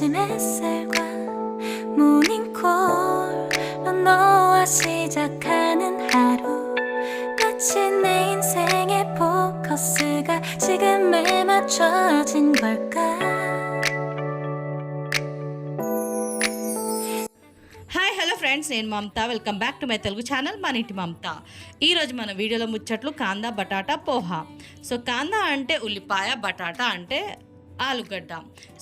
아침 햇살과 모닝콜로 너와 시작하는 하루 마치 내 인생의 포커스가 지금에 맞춰진 걸까 hi hello friends నేను Mamata welcome back to my Telugu channel మన ఇంటి మమత ఈరోజు మన వీడియోలో ముచ్చట్లు కాందా బటాటా పోహా సో కాందా అంటే ఉల్లిపాయ బటాటా అంటే ఆలుగడ్డ.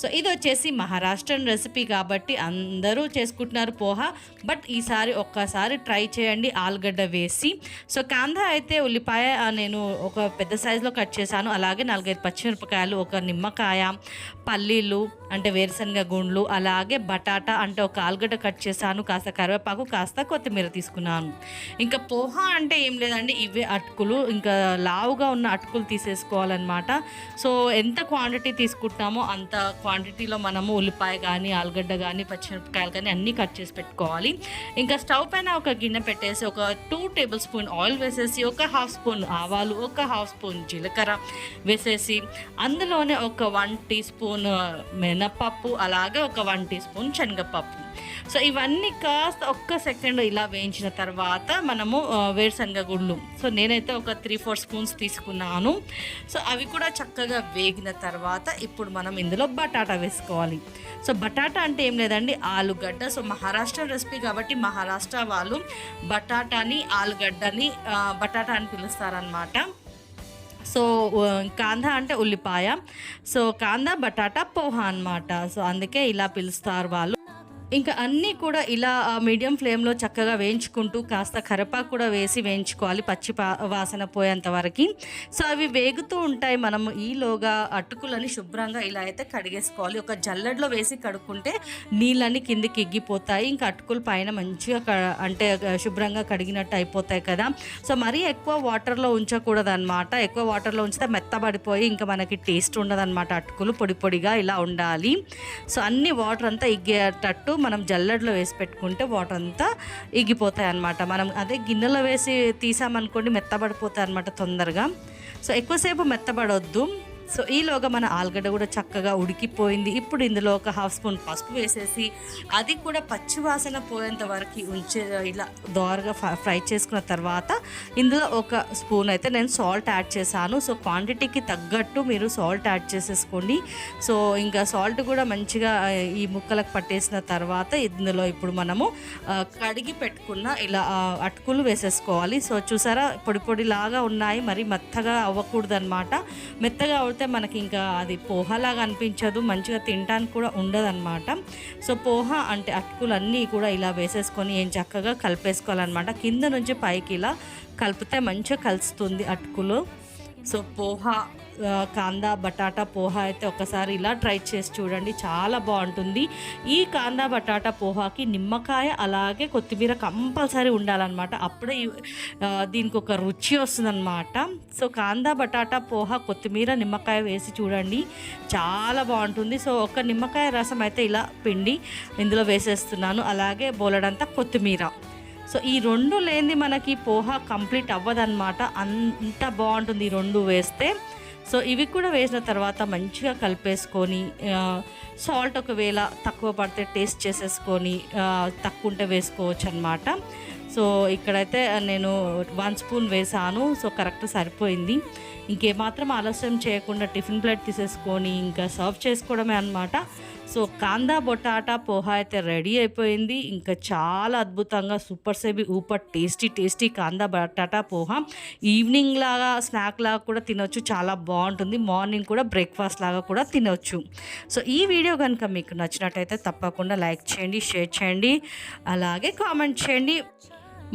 సో ఇది వచ్చేసి మహారాష్ట్రన్ రెసిపీ కాబట్టి అందరూ చేసుకుంటున్నారు పోహా. బట్ ఈసారి ఒక్కసారి ట్రై చేయండి ఆలుగడ్డ వేసి. సో కాందా అయితే ఉల్లిపాయ నేను ఒక పెద్ద సైజులో కట్ చేశాను. అలాగే నాలుగైదు పచ్చిమిరపకాయలు ఒక నిమ్మకాయ పల్లీలు అంటే వేరుశనగ గుండ్లు అలాగే బటాటా అంటే ఒక ఆలుగడ్డ కట్ చేశాను. కాస్త కరివేపాకు కాస్త కొత్తిమీర తీసుకున్నాను. ఇంకా పోహా అంటే ఏం లేదండి ఇవే అటుకులు. ఇంకా లావుగా ఉన్న అటుకులు తీసేసుకోవాలన్నమాట. సో ఎంత క్వాంటిటీ తీసుకుంటామో అంత క్వాంటిటీలో మనము ఉల్లిపాయ కానీ ఆలుగడ్డ కానీ పచ్చిమిరపకాయలు కానీ అన్నీ కట్ చేసి పెట్టుకోవాలి. ఇంకా స్టవ్ పైన ఒక గిన్నె పెట్టేసి ఒక టూ టేబుల్ స్పూన్ ఆయిల్ వేసేసి ఒక హాఫ్ స్పూన్ ఆవాలు ఒక హాఫ్ స్పూన్ జీలకర్ర వేసేసి అందులోనే ఒక వన్ టీ స్పూన్ మినపప్పు అలాగే ఒక వన్ టీ స్పూన్ శనగపప్పు. సో ఇవన్నీ కాస్త ఒక్క సెకండ్ ఇలా వేయించిన తర్వాత మనము వేరుశనగ గుళ్ళు. సో నేనైతే ఒక త్రీ ఫోర్ స్పూన్స్ తీసుకున్నాను. సో అవి కూడా చక్కగా వేగిన తర్వాత ఇప్పుడు మనం ఇందులో బటాటా వేసుకోవాలి. సో బటాటా అంటే ఏం లేదండి ఆలుగడ్డ. సో మహారాష్ట్ర రెసిపీ కాబట్టి మహారాష్ట్ర వాళ్ళు బటాటాని ఆలుగడ్డని బటాటా అని పిలుస్తారనమాట సో కాందా అంటే ఉల్లిపాయ. సో కాందా బటాటా పోహా అన్నమాట. సో అందుకే ఇలా పిలుస్తారు వాళ్ళు. ఇంకా అన్నీ కూడా ఇలా మీడియం ఫ్లేమ్లో చక్కగా వేయించుకుంటూ కాస్త కరపా కూడా వేసి వేయించుకోవాలి పచ్చి పా- వాసన పోయేంత వరకు. సో అవి వేగుతూ ఉంటాయి. మనం ఈలోగా అటుకులని శుభ్రంగా ఇలా అయితే కడిగేసుకోవాలి. ఒక జల్లెడలో వేసి కడుక్కుంటే నీళ్ళన్నీ కిందికి ఎగ్గిపోతాయి ఇంకా అటుకులు పైన మంచిగా క- అంటే శుభ్రంగా కడిగినట్టు అయిపోతాయి కదా. సో మరీ ఎక్కువ వాటర్లో ఉంచకూడదు అనమాట ఎక్కువ వాటర్లో ఉంచితే మెత్తబడిపోయి ఇంకా మనకి టేస్ట్ ఉండదు అనమాట అటుకులు పొడి పొడిగా ఇలా ఉండాలి. సో అన్ని వాటర్ అంతా ఎగ్గేటట్టు మనం జల్లెడలో వేసి పెట్టుకుంటే వాటర్ అంతా ఇగిపోతాయి అనమాట మనం అదే గిన్నెలో వేసి తీసామనుకోండి మెత్తబడిపోతాయి అనమాట తొందరగా. సో ఎక్కువసేపు మెత్తబడొద్దు. సో ఈలోగా మన ఆలుగడ్డ కూడా చక్కగా ఉడికిపోయింది. ఇప్పుడు ఇందులో ఒక హాఫ్ స్పూన్ పసుపు వేసేసి అది కూడా పచ్చి వాసన పోయేంత వరకు ఉంచే ఇలా దోరగా ఫ్రై- ఫ్రై చేసుకున్న తర్వాత ఇందులో ఒక స్పూన్ అయితే నేను సాల్ట్ యాడ్ చేశాను. సో క్వాంటిటీకి తగ్గట్టు మీరు సాల్ట్ యాడ్ చేసేసుకోండి. సో ఇంకా సాల్ట్ కూడా మంచిగా ఈ ముక్కలకు పట్టేసిన తర్వాత ఇందులో ఇప్పుడు మనము కడిగి పెట్టుకున్న ఇలా అటుకులు వేసేసుకోవాలి. సో చూసారా పొడి పొడిలాగా ఉన్నాయి. మరి మెత్తగా అవ్వకూడదు అనమాట మెత్తగా అయితే మనకి ఇంకా అది పోహలాగా అనిపించదు మంచిగా తినడానికి కూడా ఉండదన్నమాట. సో పోహ అంటే అటుకులు అన్నీ కూడా ఇలా వేసేసుకొని ఏం చక్కగా కలిపేసుకోవాలన్నమాట. కింద నుంచి పైకి ఇలా కలిపితే మంచిగా కలుస్తుంది అటుకులు. సో పోహా కాందా బటాటా పోహా అయితే ఒకసారి ఇలా ట్రై చేసి చూడండి. చాలా బాగుంటుంది. ఈ కాందా బటాటా పోహాకి నిమ్మకాయ అలాగే కొత్తిమీర కంపల్సరీ ఉండాలన్నమాట. అప్పుడే దీనికి ఒక రుచి వస్తుందన్నమాట. సో కాందా బటాటా పోహా కొత్తిమీర నిమ్మకాయ వేసి చూడండి. చాలా బాగుంటుంది. సో ఒక నిమ్మకాయ రసం అయితే ఇలా పిండి ఇందులో వేసేస్తున్నాను. అలాగే బోలెడంతా కొత్తిమీర. సో ఈ రెండు లేనిది మనకి పోహా కంప్లీట్ అవ్వదన్నమాట. అంత బాగుంటుంది ఈ రెండు వేస్తే. సో ఇవి కూడా వేసిన తర్వాత మంచిగా కలిపేసుకొని సాల్ట్ ఒకవేళ తక్కువ పడితే టేస్ట్ చేసేసుకొని తక్కువ ఉంటే వేసుకోవచ్చు అనమాట సో ఇక్కడైతే నేను వన్ స్పూన్ వేసాను. సో కరెక్ట్ సరిపోయింది. ఇంకేమాత్రం ఆలస్యం చేయకుండా టిఫిన్ ప్లేట్ తీసేసుకొని ఇంకా సర్వ్ చేసుకోవడమే అనమాట సో కాందా బొటాటా పోహా అయితే రెడీ అయిపోయింది. ఇంకా చాలా అద్భుతంగా సూపర్ సేబి ఊపర్ tasty tasty kanda batata poha. Evening లాగా స్నాక్ లాగా కూడా తినొచ్చు. చాలా బాగుంటుంది. మార్నింగ్ కూడా బ్రేక్ఫాస్ట్ లాగా కూడా తినొచ్చు. సో ఈ వీడియో కనుక మీకు నచ్చినట్టయితే తప్పకుండా లైక్ చేయండి షేర్ చేయండి. అలాగే కామెంట్ చేయండి.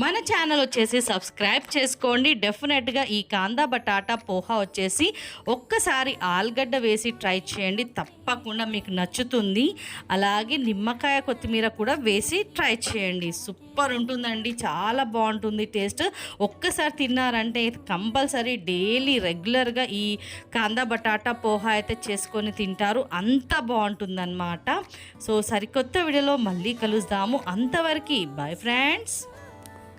మన ఛానల్ వచ్చేసి సబ్స్క్రైబ్ చేసుకోండి. డెఫినెట్గా ఈ కాందా బటాటా పోహా వచ్చేసి ఒక్కసారి ఆలుగడ్డ వేసి ట్రై చేయండి. తప్పకుండా మీకు నచ్చుతుంది. అలాగే నిమ్మకాయ కొత్తిమీర కూడా వేసి ట్రై చేయండి. సూపర్ ఉంటుందండి. చాలా బాగుంటుంది టేస్ట్ ఒక్కసారి తిన్నారంటే కంపల్సరీ డైలీ రెగ్యులర్గా ఈ కాందా బటాటా పోహా అయితే చేసుకొని తింటారు. అంత బాగుంటుందన్నమాట. సో సరికొత్త వీడియోలో మళ్ళీ కలుస్తాము అంతవరకు బాయ్ ఫ్రెండ్స్